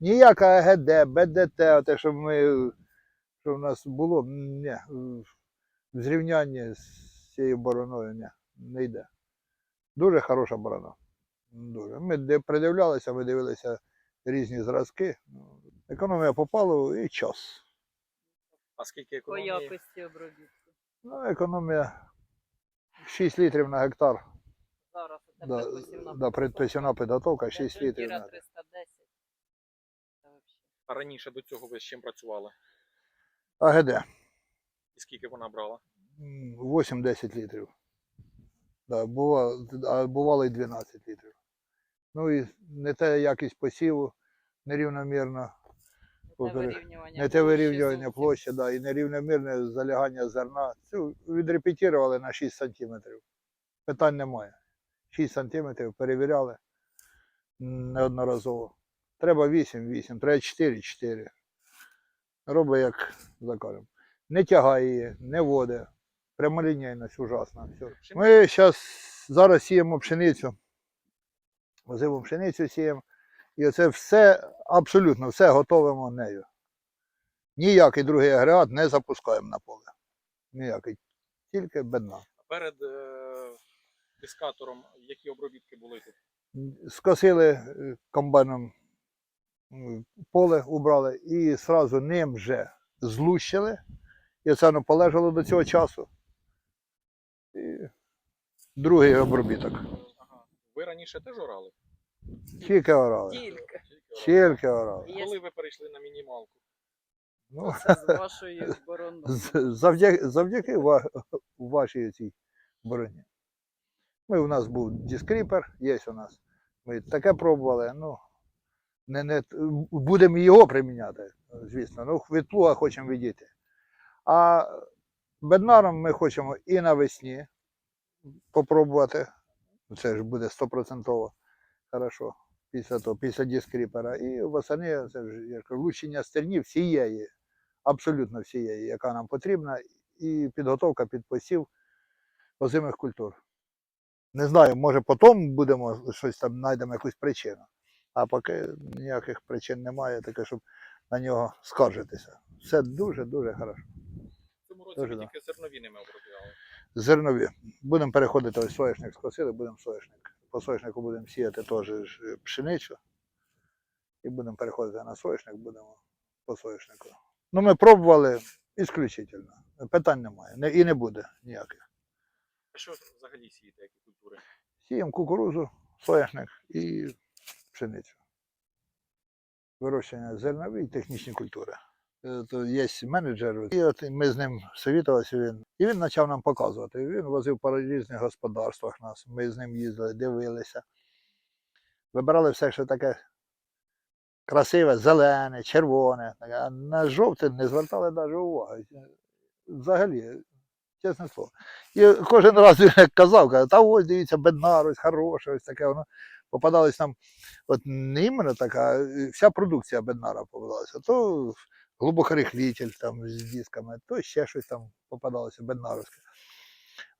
Ніяка АГД, БДТ, те, що ми, що в нас було, ні, в зрівнянні з цією бороною ні, не йде. Дуже хороша борона. Дуже. Ми придивлялися, ми дивилися різні зразки. Економія по паливу і час. А скільки По якості обробітку. Ну, економія 6 літрів на гектар. Зараз це Да, предпосівна да, предпосівна підготовка 6 літрів. На 310. А раніше до цього ви з чим працювали? АГД І скільки вона брала? 8-10 літрів. Да, бувало, а бувало і 12 літрів. Ну і не та якість посіву нерівномірно, Не те вирівнювання не те площі вирівнювання площі, да, і нерівномірне залягання зерна. Це відрепетірували на 6 сантиметрів. Питань немає. 6 сантиметрів перевіряли неодноразово. Треба 8, 8, треба 4, 4. Робить як закажемо. Не тягає її, не води. Прямолінійність ужасна. Все. Ми зараз зараз сіємо пшеницю. Озиму пшеницю сіємо. І оце все, абсолютно все готовимо нею. Ніякий другий агрегат не запускаємо на поле. Ніякий. Тільки бедна. А перед е, дискатором які обробітки були тут? Скосили е, комбайном поле, убрали і одразу ним вже злущили. І це воно полежало до цього часу. І другий обробіток. Ага. Ви раніше теж орали? Тільки орали. Тільки. Тільки орали. Тільки орали. Коли ви перейшли на мінімалку? Ну, це з бороною. завдяки, завдяки ва- вашій цій броні. Ми, у нас був дискріпер, є у нас. Ми таке пробували. Ну, не, не, будемо його приміняти, звісно. Ну, від плуга хочемо відійти. А беднаром ми хочемо і навесні попробувати. Це ж буде стопроцентово хорошо. Після того, після дискріпера. І восени це ж я кажу, лучення стернів всієї, абсолютно всієї, яка нам потрібна, і підготовка під посів озимих культур. Не знаю, може потім будемо щось там знайдемо якусь причину. А поки ніяких причин немає, таке, щоб на нього скаржитися. Все дуже-дуже хорошо. В цьому році Дуже да. тільки зернові ними обробляли. Зернові. Будемо переходити ось соняшник скосили, будемо соняшник. По соняшнику будемо сіяти теж е, пшеницю. І будемо переходити на соняшник, будемо по соняшнику. Ну, ми пробували ісключительно. Питань немає. Не- І не буде ніяких. А що взагалі сієте, які культури? Сіємо кукурузу, соняшник і пшеницю. Вирощення зернові і технічні культури. Е, То є менеджер, і от ми з ним совітувалися. Він, і він почав нам показувати. Він возив по різних господарствах нас. Ми з ним їздили, дивилися. Вибирали все, що таке красиве, зелене, червоне. А на жовте не звертали навіть уваги. Взагалі, чесне слово. І кожен раз він казав, каже, та ось дивіться, беднар, ось хороше, ось таке воно. Попадалось нам, от не іменно така, е, вся продукція беднара попадалася. То глибокорихлітель там з дисками, то ще щось там попадалося беднаровське.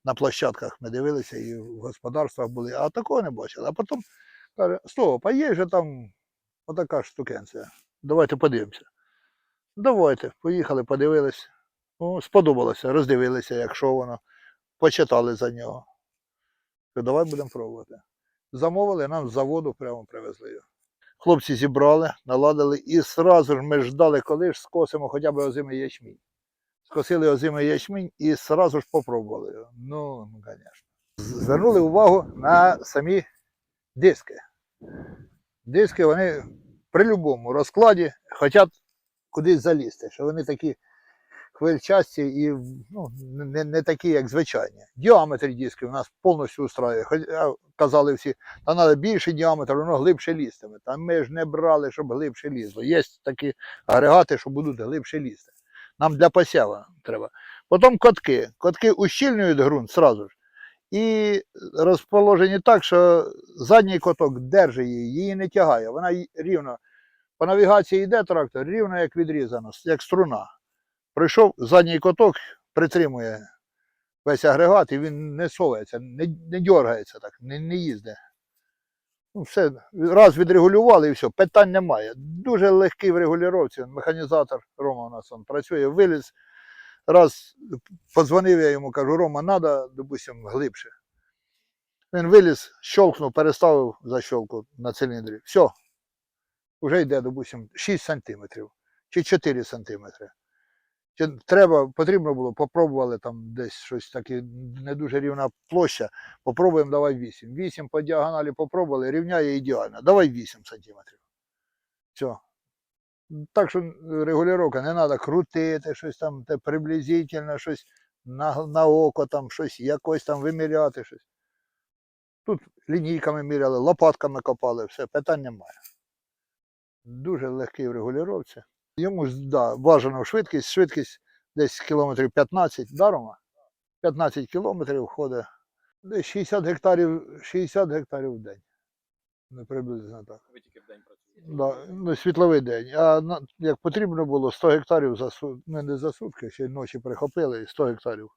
На площадках ми дивилися і в господарствах були, а такого не бачили. А потім каже, стоп, а є же там отака штукенція. Давайте подивимося. Давайте, поїхали, подивилися. О, сподобалося, роздивилися, якщо воно, почитали за нього. Давай будемо пробувати. Замовили, нам з заводу прямо привезли його. Хлопці зібрали, наладили і одразу ж ми ждали, коли ж скосимо хоча б озимий ячмінь. Скосили озимий ячмінь і одразу ж попробували його. Ну, ну, звісно. Звернули увагу на самі диски. Диски вони при будь-якому розкладі хочуть кудись залізти, що вони такі хвильчасті і ну, не, не такі, як звичайні. Діаметр дисків у нас повністю устраює. Казали всі, та треба більший діаметр, воно глибше лізтиме. Та ми ж не брали, щоб глибше лізло. Є такі агрегати, що будуть глибше лізти. Нам для посєва треба. Потім котки. Котки ущільнюють ґрунт сразу ж. І розположені так, що задній коток держить її, її не тягає. Вона рівно. По навігації йде трактор, рівно як відрізано, як струна. Прийшов задній коток, притримує весь агрегат, і він не совається, не, не дергається так, не, не їздить. Ну, все, раз відрегулювали і все, питань немає. Дуже легкий в регулювання. Механізатор Рома у нас он працює, виліз. Раз подзвонив я йому, кажу, Рома, треба, допустим, глибше. Він виліз, щелкнув, переставив защолку на циліндрі. Все. Вже йде, допустим, 6 сантиметрів чи 4 сантиметри. Треба, потрібно було, попробували там десь щось таке, не дуже рівна площа, попробуємо, давай 8. 8 по діагоналі попробували, рівняє ідеально. Давай 8 сантиметрів. Все. Так що регулювання не треба крутити, щось там те приблизительно, щось на, на око, там, щось якось там виміряти. Щось. Тут лінійками міряли, лопатками копали, все, питань немає. Дуже легкий в регулювання. Йому да, бажано швидкість, швидкість десь кілометрів 15 дарома. 15 кілометрів ходить. Десь 60 гектарів, 60 гектарів в день. Не приблизно так. Ви тільки в день працюєте. Да, ну, світловий день. А на, як потрібно було 100 гектарів за су- ну, не за сутки, ще й ночі прихопили і 100 гектарів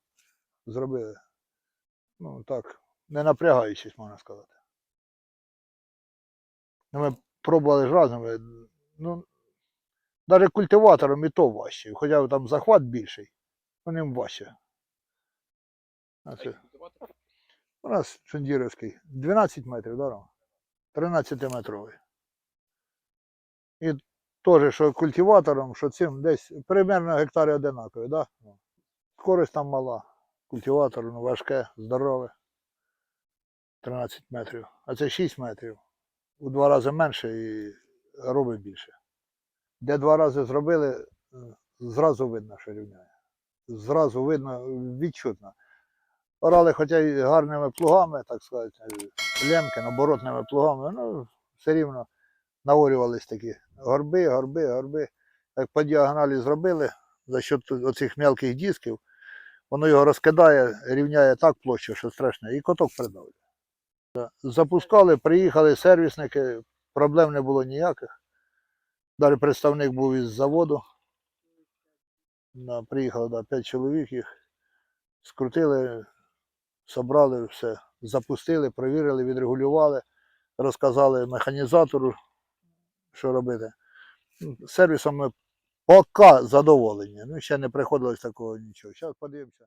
зробили. Ну так, не напрягаючись, можна сказати. Ну, ми пробували ж разними. Ну, навіть культиватором і то важче. Хоча там захват більший, ну ним важче. У нас Шендірівський 12 метрів, да, Рома? 13 метровий. І теж, що культиватором, що цим десь примерно гектари одинакові, да? Скорость там мала. Культиватор ну, важке, здорове. 13 метрів. А це 6 метрів. У два рази менше і робить більше. Де два рази зробили, е, зразу видно, що рівняє. Зразу видно, відчутно. Орали, хоча й гарними плугами, так сказати, лемки, оборотними плугами, ну, все рівно наорювались такі горби, горби, горби. Як по діагоналі зробили, за счет оцих мелких дисків, воно його розкидає, рівняє так площу, що страшно, і коток придавлює. Запускали, приїхали сервісники, проблем не було ніяких. Далі представник був із заводу. Приїхало да, 5 чоловік їх, скрутили, собрали все, запустили, провірили, відрегулювали, розказали механізатору, що робити. Сервісом ми поки задоволені. Ну, ще не приходилось такого нічого. Зараз подивимося.